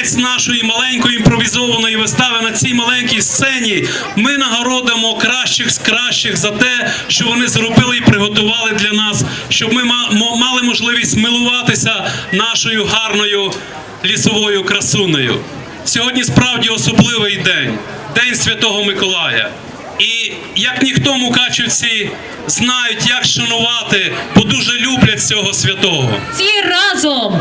кінець нашої маленької імпровізованої вистави на цій маленькій сцені ми нагородимо кращих з кращих за те, що вони зробили і приготували для нас, щоб ми мали можливість милуватися нашою гарною лісовою красунею. Сьогодні справді особливий день День Святого Миколая. І як ніхто мукачівці знають, як шанувати, бо дуже люблять цього святого. Всі разом.